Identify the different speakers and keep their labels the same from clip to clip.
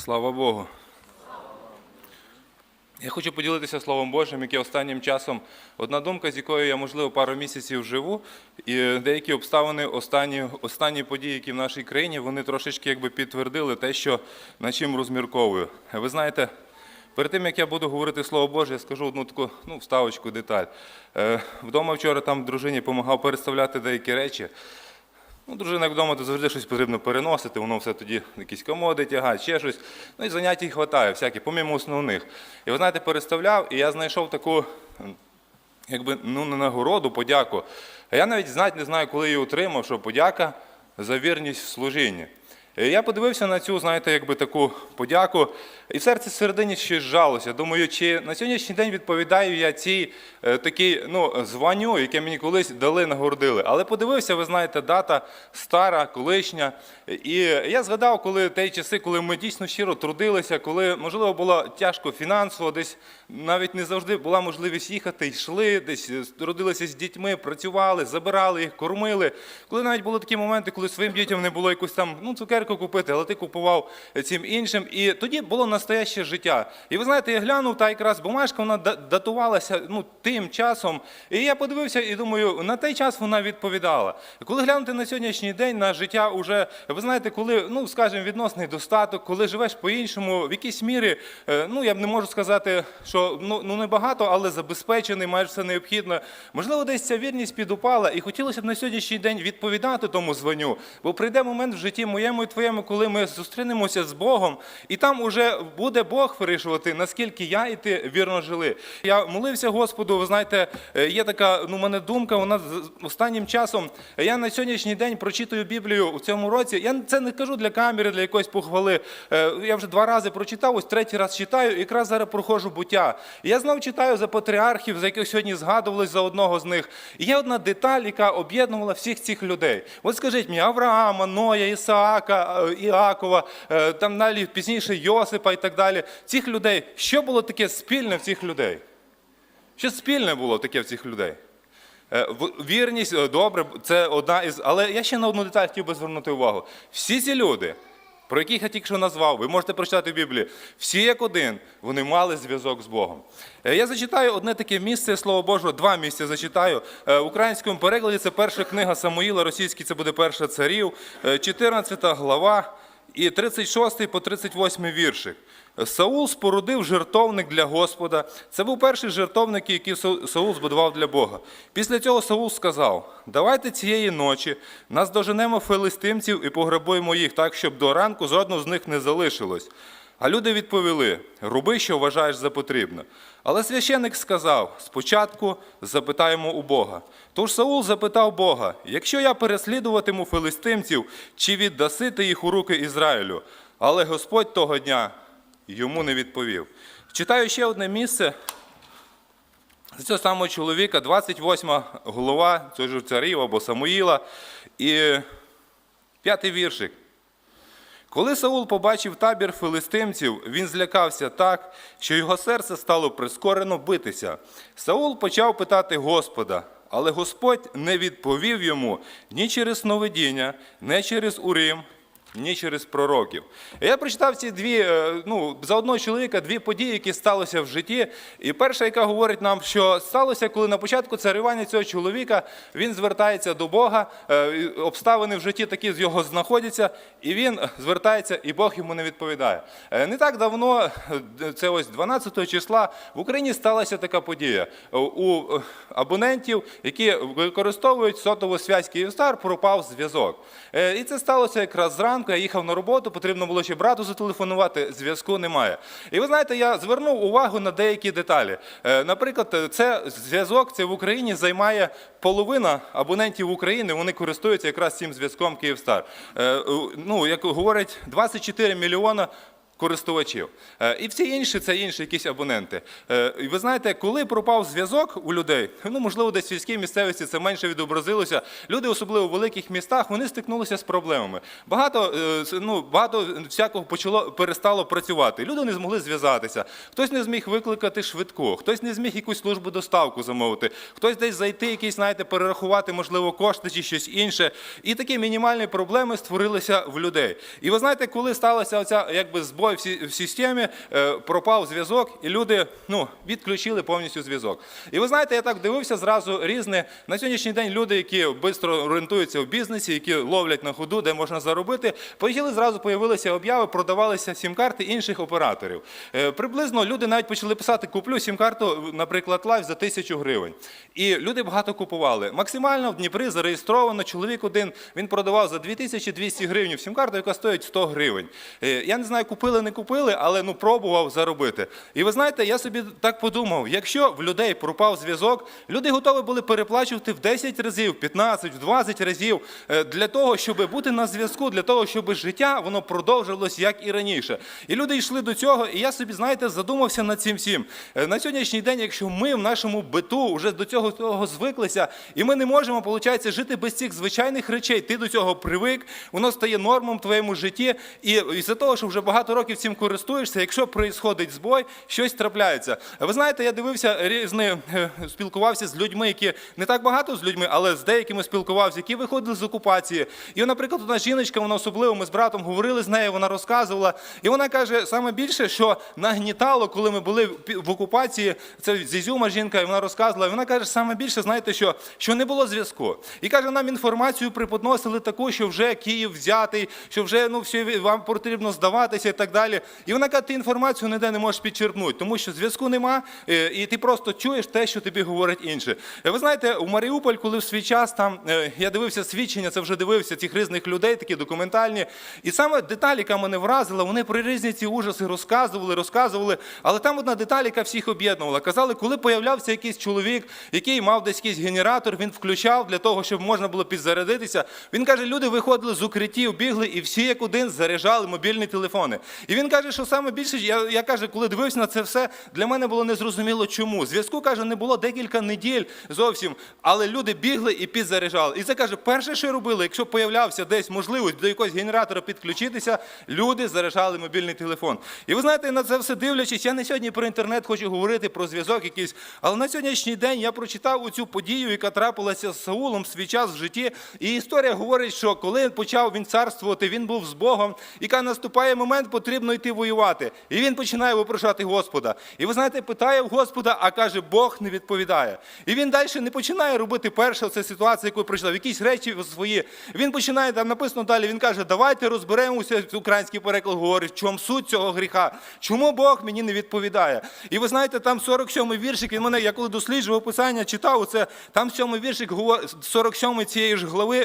Speaker 1: Слава Богу. Я хочу поділитися Словом Божим, яке останнім часом одна думка, з якою я, можливо, пару місяців живу, і деякі обставини, останні, останні події, які в нашій країні, вони трошечки якби підтвердили те, що над чим розмірковую. Ви знаєте, перед тим як я буду говорити Слово Боже, я скажу одну таку ну, вставочку, деталь. Е, Вдома вчора там дружині допомагав переставляти деякі речі. Ну, дружина як вдома, то завжди щось потрібно переносити, воно все тоді якісь комоди тягать, ще щось. Ну і занять їй вистачає, всякі, помимо основних. І ви знаєте, переставляв, і я знайшов таку, якби, ну, не нагороду, подяку. А я навіть знати не знаю, коли її отримав, що подяка за вірність в служінні. І Я подивився на цю, знаєте, якби таку подяку, і в серці середині щось жалося. Думаю, чи на сьогоднішній день відповідаю я цій е, такій ну, званню, яке мені колись дали, нагородили. Але подивився, ви знаєте, дата стара, колишня. І я згадав, коли ті часи, коли ми дійсно щиро трудилися, коли, можливо, було тяжко фінансово, десь навіть не завжди була можливість їхати, йшли, десь е, родилися з дітьми, працювали, забирали їх, кормили. Коли навіть були такі моменти, коли своїм дітям не було якусь там ну, цукерку купити, але ти купував цим іншим. І тоді було настояще життя. І ви знаєте, я глянув, та якраз бумажка вона датувалася ну, тим часом. І я подивився і думаю, на той час вона відповідала. Коли глянути на сьогоднішній день, на життя уже, ви знаєте, коли, ну, скажімо, відносний достаток, коли живеш по-іншому, в якійсь мірі, е, ну, я б не можу сказати, що ну, ну не багато, але забезпечений, майже все необхідно. Можливо, десь ця вірність підупала, і хотілося б на сьогоднішній день відповідати тому званню. Бо прийде момент в житті моєму твоєму, коли ми зустрінемося з Богом, і там уже буде Бог вирішувати, наскільки я і ти вірно жили. Я молився Господу, ви знаєте, е, є така ну, мене думка, вона останнім часом. Я на сьогоднішній день прочитую Біблію у цьому році. Я це не кажу для камери, для якоїсь похвали. Е, Я вже два рази прочитав, ось третій раз читаю, і якраз зараз проходжу буття. Я знов читаю за патріархів, за яких сьогодні згадувались за одного з них. І є одна деталь, яка об'єднувала всіх цих людей. От скажіть мені, Авраама, Ноя, Ісаака, е, Іакова, е, там далі пізніше Йосипа і так далі. Цих людей, що було таке спільне в цих людей? Що спільне було таке в цих людей? Е, Вірність, добре, це одна із. Але я ще на одну деталь хотів би звернути увагу. Всі ці люди, про яких я тільки що назвав, ви можете прочитати в Біблії, всі як один, вони мали зв'язок з Богом. Е, Я зачитаю одне таке місце, слово Боже, два місця зачитаю. Е, В українському перекладі це перша книга Самуїла, російський це буде перша царів, е, 14 глава. І 36 по 38 віршик. Саул спорудив жертовник для Господа. Це був перший жертовник, який Саул збудував для Бога. Після цього Саул сказав: Давайте цієї ночі нас доженемо филистимців і пограбуємо їх так, щоб до ранку жодного з них не залишилось. А люди відповіли: Руби, що вважаєш за потрібне. Але священик сказав: спочатку запитаємо у Бога. Тож Саул запитав Бога: якщо я переслідуватиму филистимців, чи віддаси ти їх у руки Ізраїлю? Але Господь того дня йому не відповів. Читаю ще одне місце. З цього самого чоловіка, 28 голова цього царів або Самуїла, і п'ятий віршик. Коли Саул побачив табір филистимців, він злякався так, що його серце стало прискорено битися. Саул почав питати Господа, але Господь не відповів йому ні через сновидіння, ні через Урим, ні через пророків. Я прочитав ці дві, е, ну, за одного чоловіка дві події, які сталися в житті. І перша, яка говорить нам, що сталося, коли на початку царювання цього чоловіка він звертається до Бога, е, обставини в житті такі з його знаходяться, і він звертається, і Бог йому не відповідає. Е, Не так давно, це ось 12 числа, в Україні сталася така подія. У абонентів, які використовують сотову связь Київстар, пропав зв'язок. І це сталося якраз зранку. Я їхав на роботу, потрібно було ще брату зателефонувати, зв'язку немає. І ви знаєте, я звернув увагу на деякі деталі. Е, Наприклад, це зв'язок це в Україні займає половина абонентів України, вони користуються якраз цим зв'язком Київстар. Е, Ну, як говорять, 24 мільйона користувачів. Е, І всі інші це інші якісь абоненти. Е, І ви знаєте, коли пропав зв'язок у людей, ну можливо, десь в сільській місцевості це менше відобразилося. Люди, особливо в великих містах, вони стикнулися з проблемами. Багато, е, ну, багато всякого почало перестало працювати. Люди не змогли зв'язатися. Хтось не зміг викликати швидку, хтось не зміг якусь службу доставку замовити, хтось десь зайти, якісь, знаєте, перерахувати, можливо, кошти чи щось інше. І такі мінімальні проблеми створилися в людей. І ви знаєте, коли сталася оця якби збой збой в системі, е, пропав зв'язок, і люди ну, відключили повністю зв'язок. І ви знаєте, я так дивився зразу різне. На сьогоднішній день люди, які швидко орієнтуються в бізнесі, які ловлять на ходу, де можна заробити, поїхали зразу появилися обяви, продавалися сім-карти інших операторів. Е, Приблизно люди навіть почали писати: куплю сім-карту, наприклад, лайф за тисячу гривень. І люди багато купували. Максимально в Дніпрі зареєстровано чоловік один. Він продавав за 2200 гривень сім-карту, яка стоїть 100 гривень. Е, Я не знаю, купили, не купили, але ну пробував заробити. І ви знаєте, я собі так подумав: якщо в людей пропав зв'язок, люди готові були переплачувати в 10 разів, 15, в 20 разів е, для того, щоб бути на зв'язку, для того, щоб життя воно продовжилось як і раніше. І люди йшли до цього, і я собі, знаєте, задумався над цим всім. Е, На сьогоднішній день, якщо ми в нашому биту вже до цього того звиклися, і ми не можемо, виходить, жити без цих звичайних речей. Ти до цього привик, воно стає нормом в твоєму житті. І із-за того, що вже багато років цим користуєшся, якщо проїсходить збой, щось трапляється. Ви знаєте, я дивився різні, е, спілкувався з людьми, які не так багато з людьми, але з деякими спілкувався, які виходили з окупації. І, наприклад, одна жіночка, вона особливо, ми з братом говорили з нею, вона розказувала. І вона каже, саме більше, що нагнітало, коли ми були в окупації, це з Ізюма жінка, і вона розказувала. І вона каже, саме більше, знаєте, що, що не було зв'язку. І каже, нам інформацію преподносили таку, що вже Київ взятий, що вже ну, все, вам потрібно здаватися і так далі. І вона каже, ти інформацію ніде не можеш підчерпнути, тому що зв'язку нема, е, і ти просто чуєш те, що тобі говорить інше. Е, Ви знаєте, у Маріуполь, коли в свій час там е, я дивився свідчення, це вже дивився цих різних людей, такі документальні. І саме деталь, яка мене вразила, вони про різні ці ужаси розказували, розказували. Але там одна деталь, яка всіх об'єднувала. Казали, коли появлявся якийсь чоловік, який мав десь якийсь генератор, він включав для того, щоб можна було підзарядитися. Він каже, люди виходили з укриттів, бігли, і всі як один заряджали мобільні телефони. І він каже, що саме більше, я, я каже, коли дивився на це все, для мене було незрозуміло чому. Зв'язку каже, не було декілька неділь зовсім, але люди бігли і підзаряджали. І це каже, перше, що робили, якщо появлявся десь можливість до якогось генератора підключитися, люди заряджали мобільний телефон. І ви знаєте, на це все дивлячись, я не сьогодні про інтернет хочу говорити, про зв'язок якийсь, але на сьогоднішній день я прочитав оцю подію, яка трапилася з Саулом свій час в житті. І історія говорить, що коли почав він царствувати, він був з Богом, і наступає момент, потрібно йти воювати. І він починає випрошати Господа. І ви знаєте, питає в Господа, а каже, Бог не відповідає. І він далі не починає робити перше, це ситуація, яку пройшла, якісь речі свої. Він починає там написано далі. Він каже, давайте розберемося. Український переклад говорить, в чому суть цього гріха, чому Бог мені не відповідає. І ви знаєте, там 47-й віршик. Він мене, я коли досліджував писання, читав це. Там 7-й віршик 47 цієї ж глави,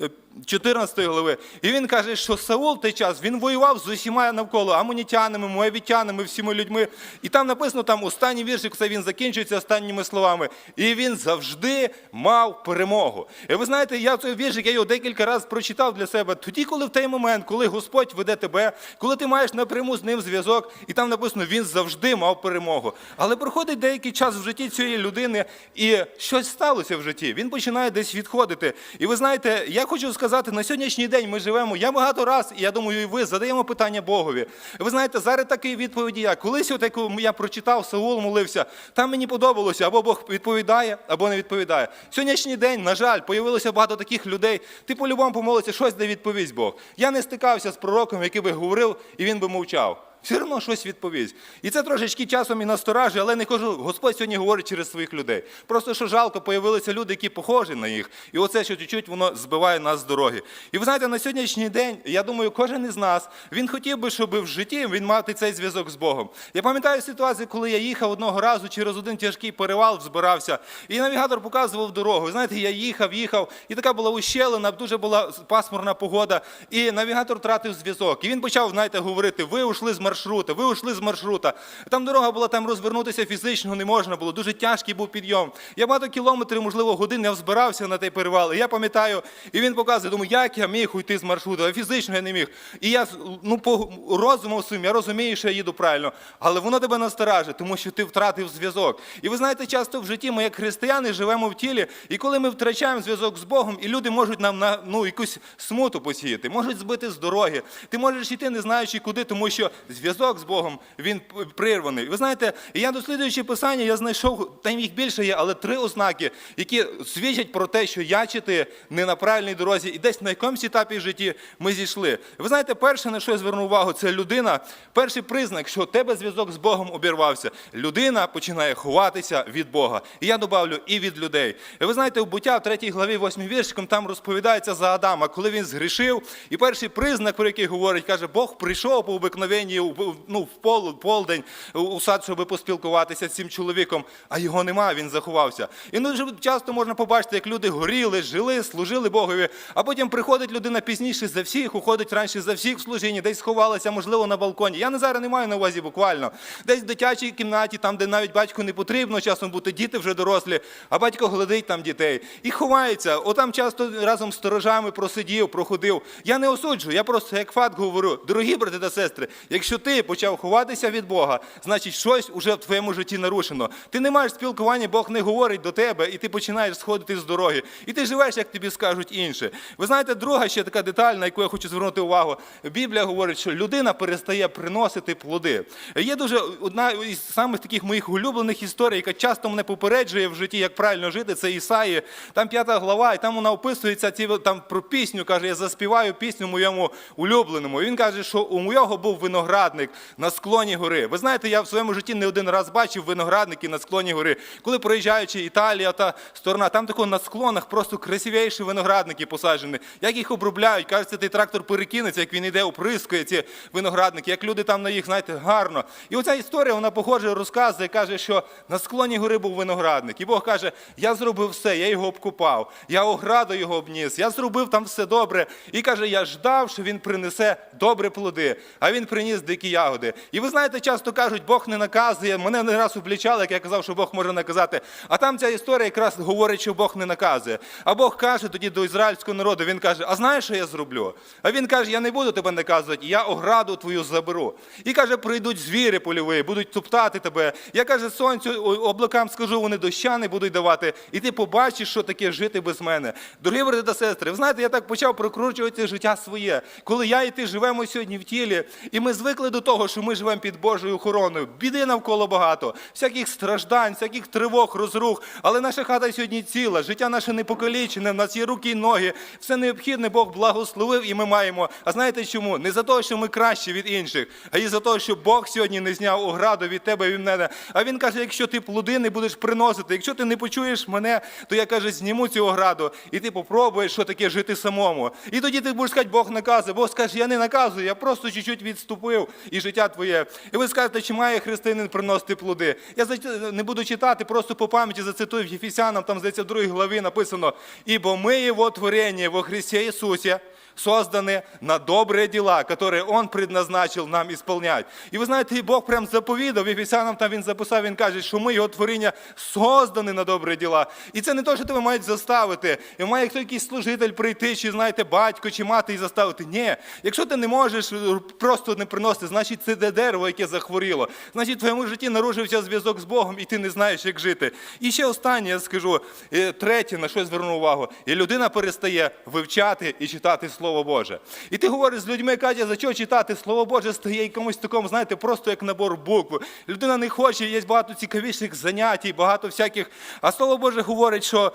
Speaker 1: е, е, 14 глави. І він каже, що Саул той час він воював з усіма навколо амонітянами, моавітянами, всіма людьми. І там написано, там останній віршик, це він закінчується останніми словами. І він завжди мав перемогу. І ви знаєте, я цей віршик, я його декілька разів прочитав для себе. Тоді, коли в той момент, коли Господь веде тебе, коли ти маєш напряму з ним зв'язок, і там написано, він завжди мав перемогу. Але проходить деякий час в житті цієї людини, і щось сталося в житті. Він починає десь відходити. І ви знаєте, я хочу сказати, на сьогоднішній день ми живемо. Я багато раз, і я думаю, і ви задаємо питання Богові. Ви знаєте, зараз такі відповіді як. Колись отаку я прочитав, Саул молився, там мені подобалося, або Бог відповідає, або не відповідає. Сьогоднішній день, на жаль, появилося багато таких людей. Ти по-любому помолишся, щось де відповість Бог. Я не стикався з пророком, який би говорив, і він би мовчав. Все одно щось відповість. І це трошечки часом і насторажує, але не кажу, Господь сьогодні говорить через своїх людей. Просто що жалко, появилися люди, які похожі на їх. І оце, що чуть-чуть воно збиває нас з дороги. І ви знаєте, на сьогоднішній день, я думаю, кожен із нас, він хотів би, щоб в житті він мати цей зв'язок з Богом. Я пам'ятаю ситуацію, коли я їхав одного разу через один тяжкий перевал, збирався, і навігатор показував дорогу. Знаєте, я їхав, їхав, і така була ущелина, дуже була пасмурна погода, і навігатор втратив зв'язок. І він почав, знаєте, говорити: ви ушли з маршрута, ви ушли з маршрута. Там дорога була, там розвернутися фізично не можна було. Дуже тяжкий був підйом. Я багато кілометрів, можливо, годин я взбирався на той перевал. І я пам'ятаю, і він показує, думаю, як я міг уйти з маршруту, а фізично я не міг. І я ну, по розуму своїм, я розумію, що я їду правильно, але воно тебе насторожить, тому що ти втратив зв'язок. І ви знаєте, часто в житті ми, як християни, живемо в тілі, і коли ми втрачаємо зв'язок з Богом, і люди можуть нам на ну, якусь смуту посіяти, можуть збити з дороги. Ти можеш йти, не знаючи куди, тому що
Speaker 2: зв'язок з Богом він прирваний. Ви знаєте, я досліджуючи писання, я знайшов, там їх більше є, але три ознаки, які свідчать про те, що я чи ти не на правильній дорозі, і десь на якомусь етапі в житті ми зійшли. Ви знаєте, перше, на що я звернув увагу, це людина. Перший признак, що у тебе зв'язок з Богом обірвався. Людина починає ховатися від Бога. І я добавлю і від людей. І ви знаєте, в буття в 3 главі 8 віршиком там розповідається за Адама, коли він згрішив. І перший признак, про який говорить, каже, Бог прийшов по обикновенні у- ну, в пол, полдень у сад, щоб поспілкуватися з цим чоловіком, а його нема, він заховався. І ну, часто можна побачити, як люди горіли, жили, служили Богові, а потім приходить людина пізніше за всіх, уходить раніше за всіх в служінні, десь сховалася, можливо, на балконі. Я не зараз не маю на увазі буквально. Десь в дитячій кімнаті, там, де навіть батьку не потрібно часом бути, діти вже дорослі, а батько глядить там дітей. І ховається. Отам часто разом з сторожами просидів, проходив. Я не осуджую, я просто як факт говорю, дорогі брати та сестри, якщо ти почав ховатися від Бога, значить щось уже в твоєму житті нарушено. Ти не маєш спілкування, Бог не говорить до тебе, і ти починаєш сходити з дороги. І ти живеш, як тобі скажуть інші. Ви знаєте, друга ще така деталь, на яку я хочу звернути увагу. Біблія говорить, що людина перестає приносити плоди. Є дуже одна із самих таких моїх улюблених історій, яка часто мене попереджує в житті, як правильно жити. Це Ісаї. Там п'ята глава, і там вона описується ці там про пісню. каже: Я заспіваю пісню моєму улюбленому. Він каже, що у моєго був виноградник на склоні гори. Ви знаєте, я в своєму житті не один раз бачив виноградники на склоні гори. Коли проїжджаючи Італія та сторона, там тако на склонах просто красивіші виноградники посаджені. Як їх обробляють, кажеться, той трактор перекинеться, як він іде, оприскує ці виноградники, як люди там на їх, знаєте, гарно. І оця історія, вона похоже розказує, каже, що на склоні гори був виноградник. І Бог каже: Я зробив все, я його обкопав, я ограду його обніс, я зробив там все добре. І каже, я ждав, що він принесе добре плоди, а він приніс дикі ягоди. І ви знаєте, часто кажуть, Бог не наказує. Мене не раз облічали, як я казав, що Бог може наказати. А там ця історія якраз говорить, що Бог не наказує. А Бог каже тоді до ізраїльського народу: він каже: А знаєш, що я зроблю? А він каже: Я не буду тебе наказувати, я ограду твою заберу. І каже, прийдуть звірі польові, будуть топтати тебе. Я каже, сонцю облакам скажу, вони доща не будуть давати, і ти побачиш, що таке жити без мене. Дорогі брати та сестри, ви знаєте, я так почав прокручувати життя своє. Коли я і ти живемо сьогодні в тілі, і ми звикли до того, що ми живемо під Божою охороною. Біди навколо багато, всяких страждань, всяких тривог, розрух. Але наша хата сьогодні ціла, життя наше не покалічене, в нас є руки і ноги, все необхідне Бог благословив, і ми маємо. А знаєте чому? Не за те, що ми кращі від інших, а і за те, що Бог сьогодні не зняв ограду від тебе і від мене. А він каже: якщо ти плоди будеш приносити, якщо ти не почуєш мене, то я каже, зніму цю ограду, і ти попробуєш, що таке жити самому. І тоді ти будеш сказати, Бог наказує. Бог скаже, я не наказую, я просто чуть-чуть відступив і життя твоє. І ви скажете, чи має християнин приносити плоди? Я не буду читати, просто по пам'яті зацитую в Єфесянам, там здається, в другій главі написано: Ібо ми Його творення во Христі Ісусі созданы на добрые дела, которые Он предназначил нам исполнять. І ви знаєте, і Бог прям заповідав, Ефесянам там він записав, він каже, що ми його творіння создані на добрі діла. І це не те, що тебе мають заставити. І має хто якийсь служитель прийти, чи знаєте, батько, чи мати і заставити. Ні. Якщо ти не можеш е, просто не приносити, значить це де дерево, яке захворіло. Значить, в твоєму житті нарушився зв'язок з Богом, і ти не знаєш, як жити. І ще останнє я скажу, е, третє, на що я зверну увагу. І людина перестає вивчати і читати Слово Боже. І ти говориш з людьми, Катя, за що читати Слово Боже стає якомусь такому, знаєте, просто як набор букв. Людина не хоче, є багато цікавіших занять, багато всяких. А Слово Боже говорить, що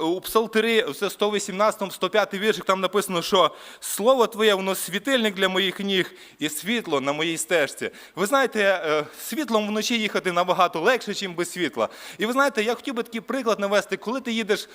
Speaker 2: у Псалтирі, це 118, 105 віршик, там написано, що Слово Твоє, воно світильник для моїх ніг і світло на моїй стежці. Ви знаєте, е, світлом вночі їхати набагато легше, ніж без світла. І ви знаєте, я хотів би такий приклад навести, коли ти їдеш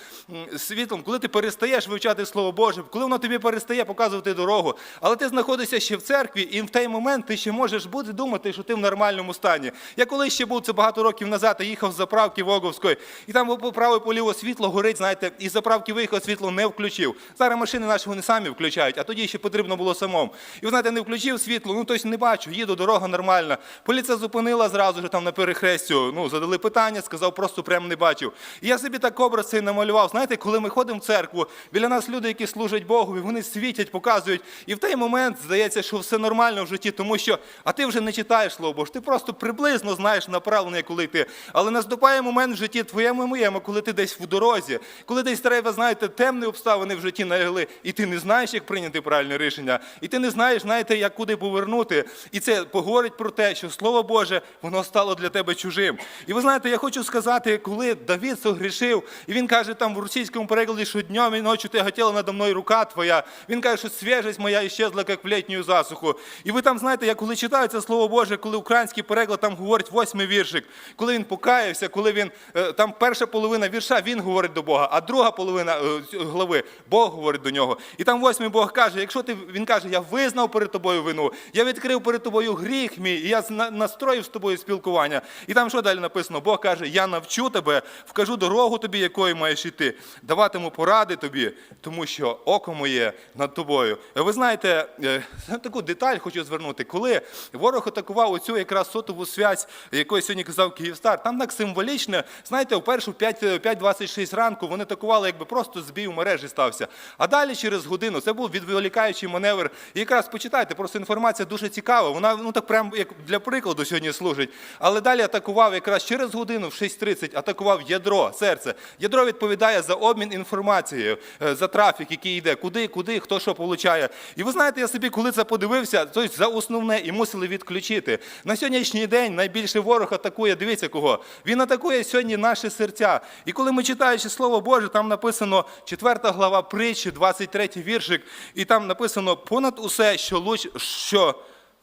Speaker 2: світлом, коли ти перестаєш вивчати Слово Боже, коли воно тобі перестає показувати дорогу, але ти знаходишся ще в церкві, і в той момент ти ще можеш бути думати, що ти в нормальному стані. Я коли ще був це багато років назад, я їхав з заправки Воговської, і там по право і по ліво світло горить, знаєте, і з заправки виїхав, світло не включив. Зараз машини наші вони самі включають, а тоді ще потрібно було самому. І ви знаєте, не включив світло, ну тобто не бачу, їду, дорога нормальна. Поліція зупинила зразу ж там на перехрестю, ну, задали питання, сказав, просто прям не бачив. І я собі так образ цей намалював. Знаєте, коли ми ходимо в церкву, біля нас люди, які служать Богу, вони світять, показують. І в той момент здається, що все нормально в житті, тому що а ти вже не читаєш слово Боже, ти просто приблизно знаєш направлення, коли йти. Але наступає момент в житті твоєму і моєму, коли ти десь в дорозі, коли десь треба, знаєте, темні обставини в житті налягли, і ти не знаєш, як прийняти правильне рішення, і ти не знаєш, знаєте, як куди повернути. І це поговорить про те, що Слово Боже, воно стало для тебе чужим. І ви знаєте, я хочу сказати, коли Давид согрішив, і він каже там в російському перекладі, що днем і ночі ти хотіла надо мною рука твоя. Він каже, що свіжість моя іщезла, як в літню засуху. І ви там знаєте, я коли це слово Боже, коли український переклад там говорить восьмий віршик, коли він покаявся, коли він е, там перша половина вірша він говорить до Бога, а друга половина е, глави Бог говорить до нього. І там восьмий Бог каже: якщо ти він каже, я визнав перед тобою вину, я відкрив перед тобою гріх мій, і я настроїв з тобою спілкування. І там що далі написано? Бог каже: Я навчу тебе, вкажу дорогу тобі, якою маєш йти, даватиму поради тобі, тому що око моє над тобою. Ви знаєте, е, таку деталь хочу звернути, коли ворог атакував оцю якраз сотову связь, якою сьогодні казав Київстар, там так символічно, знаєте, в першу 5.26 ранку вони атакували, якби просто збій у мережі стався. А далі через годину це був відволікаючий маневр. І якраз почитайте, просто інформація дуже цікава. Вона ну так прям як для прикладу сьогодні служить. Але далі атакував якраз через годину в 6.30 атакував ядро, серце. Ядро відповідає за обмін інформацією, е, за трафік, який йде, куди, куди, хто що получає. І ви знаєте, я собі, коли це подивився, то за основне і мусили відключити. На сьогоднішній день найбільше ворог атакує. Дивіться кого. Він атакує сьогодні наші серця. І коли ми читаючи Слово Боже, там написано 4 глава притчі, 23 віршик, і там написано понад усе, що луч, що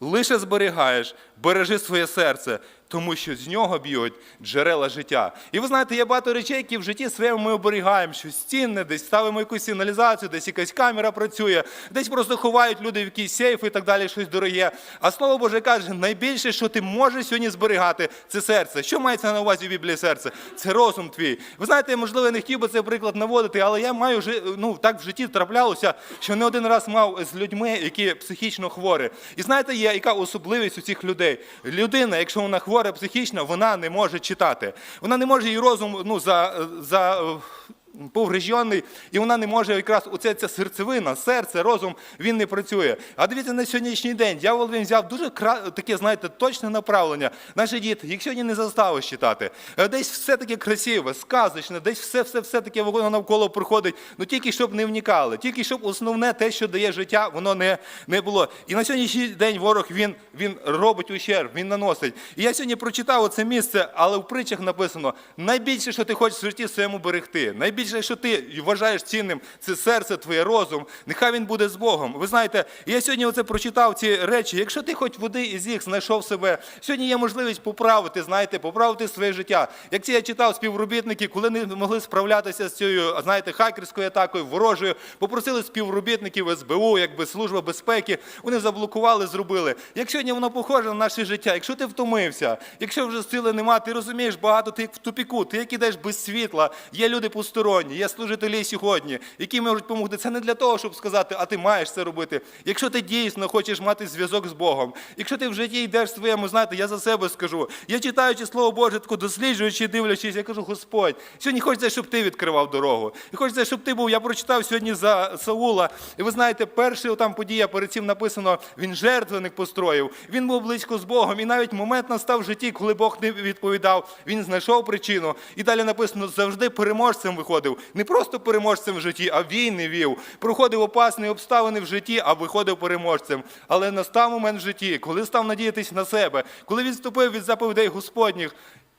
Speaker 2: лише зберігаєш, бережи своє серце, тому що з нього б'ють джерела життя. І ви знаєте, є багато речей, які в житті своєму ми оберігаємо, щось цінне, десь ставимо якусь сигналізацію, десь якась камера працює, десь просто ховають люди в якийсь сейф і так далі, щось дороге. А слово Боже каже, найбільше, що ти можеш сьогодні зберігати, це серце. Що мається на увазі в Біблії серце? Це розум твій. Ви знаєте, можливо, я не хотів би цей приклад наводити, але я маю вже ну так в житті траплялося, що не один раз мав з людьми, які психічно хворі. І знаєте, є яка особливість у цих людей? Людина, якщо вона хвора психічно, вона не може читати. Вона не може її розум ну, за. за повреждений, і вона не може якраз оця ця серцевина, серце, розум, він не працює. А дивіться, на сьогоднішній день дьявол він взяв дуже таке, знаєте, точне направлення. Наші діти, їх сьогодні не заставиш читати. Е, Десь все таке красиве, сказочне, десь все, все, все таке воно навколо приходить. Ну тільки щоб не вникали, тільки щоб основне те, що дає життя, воно не, не було. І на сьогоднішній день ворог він, він робить ущерб, він наносить. І я сьогодні прочитав це місце, але в притчах написано: найбільше, що ти хочеш в житті своєму берегти, найбільше, що ти вважаєш цінним, це серце твоє, розум. Нехай він буде з Богом. Ви знаєте, я сьогодні оце прочитав ці речі. Якщо ти хоч води із їх знайшов себе, сьогодні є можливість поправити, знаєте, поправити своє життя. Як це я читав співробітники, коли не могли справлятися з цією, знаєте, хакерською атакою, ворожою, попросили співробітників СБУ, якби служба безпеки, вони заблокували, зробили. Як сьогодні воно похоже на наше життя, якщо ти втомився, якщо вже сили нема, ти розумієш, багато ти як в тупіку, ти як ідеш без світла, є люди посторонні, є служителі сьогодні, які можуть допомогти. Це не для того, щоб сказати, а ти маєш це робити. Якщо ти дійсно хочеш мати зв'язок з Богом, якщо ти в житті йдеш своєму, знаєте, я за себе скажу. Я читаючи Слово Боже, тако досліджуючи, дивлячись, я кажу, Господь, сьогодні хочеться, щоб ти відкривав дорогу. І хочеться, щоб ти був. Я прочитав сьогодні за Саула. І ви знаєте, перша там подія перед цим написано, він жертвенник построїв. Він був близько з Богом. І навіть момент настав в житті, коли Бог не відповідав, він знайшов причину. І далі написано, завжди переможцем виходив. Не просто переможцем в житті, а війни вів. Проходив опасні обставини в житті, а виходив переможцем. Але настав момент в житті, коли став надіятись на себе, коли відступив від заповідей Господніх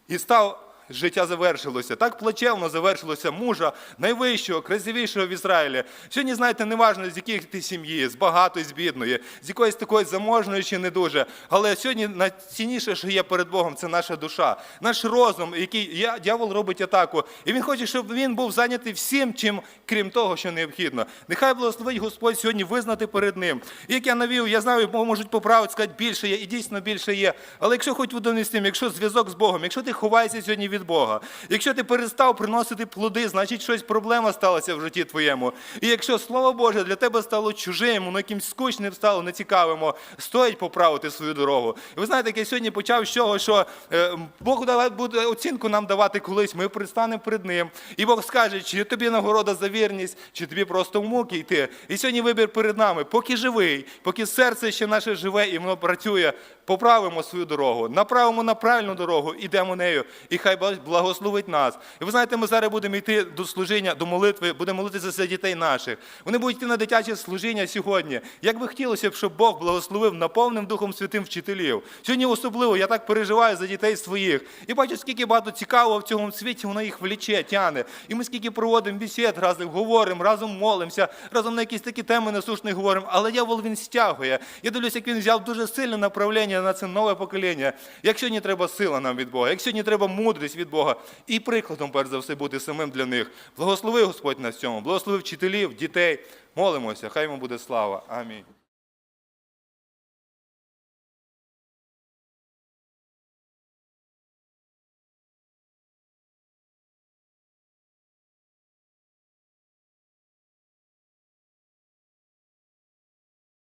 Speaker 2: і став. Життя завершилося. Так плачевно завершилося мужа найвищого, красивішого в Ізраїлі. Сьогодні, знаєте, неважно, з яких ти сім'ї, з багатої, з бідної, з якоїсь такої заможної чи не дуже. Але сьогодні найцінніше, що є перед Богом, це наша душа, наш розум, який дьявол робить атаку. І він хоче, щоб він був зайнятий всім, чим крім того, що необхідно. Нехай благословить Господь сьогодні визнати перед ним. І як я навів, я знаю, можуть поправити, сказати, більше є, і дійсно більше є. Але якщо хоч в якщо зв'язок з Богом, якщо ти ховаєшся сьогодні від Бога. Якщо ти перестав приносити плоди, значить щось проблема сталася в житті твоєму. І якщо слово Боже для тебе стало чужим, воно якимсь скучним стало, нецікавим, стоїть поправити свою дорогу. І ви знаєте, я сьогодні почав з цього, що е, Бог буде оцінку нам давати колись. Ми пристанемо перед ним, і Бог скаже, чи тобі нагорода за вірність, чи тобі просто муки йти. І сьогодні вибір перед нами, поки живий, поки серце ще наше живе і воно працює, поправимо свою дорогу, направимо на правильну дорогу, ідемо нею, і хай благословить нас. І ви знаєте, ми зараз будемо йти до служіння, до молитви, будемо молитися за дітей наших. Вони будуть йти на дитяче служіння сьогодні. Як би хотілося б, щоб Бог благословив наповним Духом Святим вчителів. Сьогодні особливо я так переживаю за дітей своїх. І бачу, скільки багато цікавого в цьому світі, воно їх вліче, тяне. І ми скільки проводимо бесід разом, говоримо, разом молимося, разом на якісь такі теми насушні говоримо. Але дьявол він стягує. Я дивлюся, як він взяв дуже сильне направлення на це нове покоління. Як сьогодні треба сила нам від Бога, як сьогодні треба мудрість від Бога, і прикладом, перш за все, бути самим для них. Благослови Господь нас цьому, благослови вчителів, дітей. Молимося, хай йому буде слава. Амінь.